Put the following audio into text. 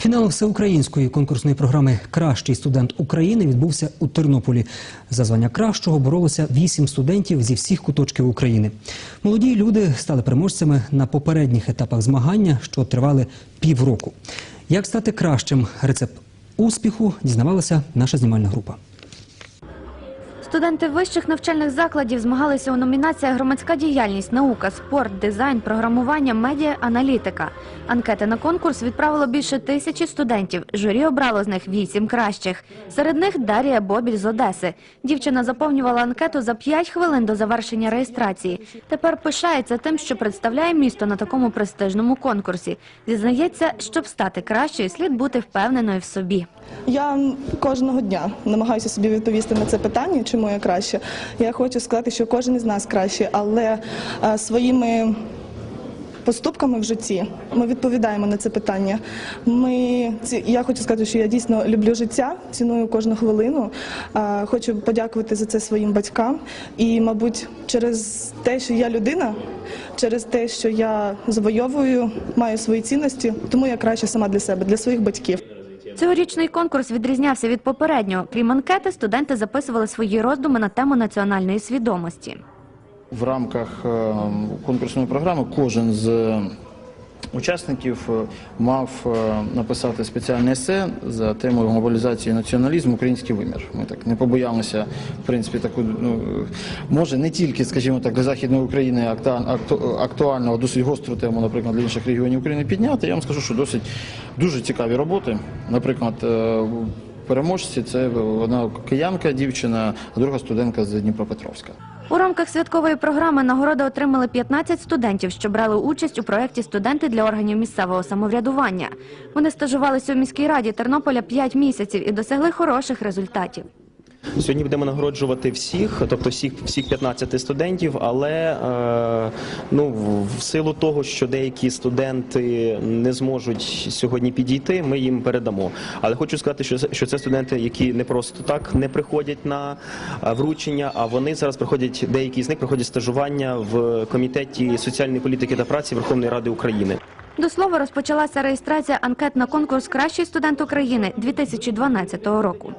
Фінал всеукраїнської конкурсної програми Кращий студент України відбувся у Тернополі. За звання кращого боролося вісім студентів зі всіх куточків України. Молоді люди стали переможцями на попередніх етапах змагання, що тривали півроку. Як стати кращим? Рецепт успіху дізнавалася наша знімальна група. Студенти вищих навчальних закладів змагалися у номінаціях громадська діяльність, наука, спорт, дизайн, програмування, медіа, аналітика. Анкети на конкурс відправило більше тисячі студентів. Журі обрало з них вісім кращих. Серед них Дарія Бобіль з Одеси. Дівчина заповнювала анкету за 5 хвилин до завершення реєстрації. Тепер пишається тим, що представляє місто на такому престижному конкурсі. Зізнається, щоб стати кращою, слід бути впевненою в собі. Я кожного дня намагаюся собі відповісти на це питання, чому я краще. Я хочу сказати, що кожен із нас краще, але е, своїми поступками в житті ми відповідаємо на це питання. Ми я хочу сказати, що я дійсно люблю життя, ціную кожну хвилину. Е, Хочу подякувати за це своїм батькам. І, мабуть, через те, що я людина, через те, що я завойовую, маю свої цінності, тому я краще сама для себе, для своїх батьків. Цьогорічний конкурс відрізнявся від попереднього. Крім анкети, студенти записували свої роздуми на тему національної свідомості. В рамках е, конкурсної програми кожен з учасників е, мав е, написати спеціальне есе за темою глобалізації націоналізму український вимір. Ми так не побоялися, в принципі, таку ну е, може не тільки, скажімо так, для західної України актуального, досить гостру тему, наприклад, для інших регіонів України підняти. Я вам скажу, що досить дуже цікаві роботи. Наприклад, переможці це одна киянка, дівчина, а друга студентка з Дніпропетровська. У рамках святкової програми нагороди отримали 15 студентів, що брали участь у проєкті «Студенти для органів місцевого самоврядування». Вони стажувалися у міській раді Тернополя 5 місяців і досягли хороших результатів. Сьогодні будемо нагороджувати всіх, тобто всіх, всіх 15 студентів, але е, ну, в- силу того, що деякі студенти не зможуть сьогодні підійти, ми їм передамо. Але хочу сказати, що що це студенти, які не просто так не приходять на е, вручення, а вони зараз приходять, деякі з них проходять стажування в комітеті соціальної політики та праці Верховної Ради України. До слова, розпочалася реєстрація анкет на конкурс «Кращий студент України» 2012 року.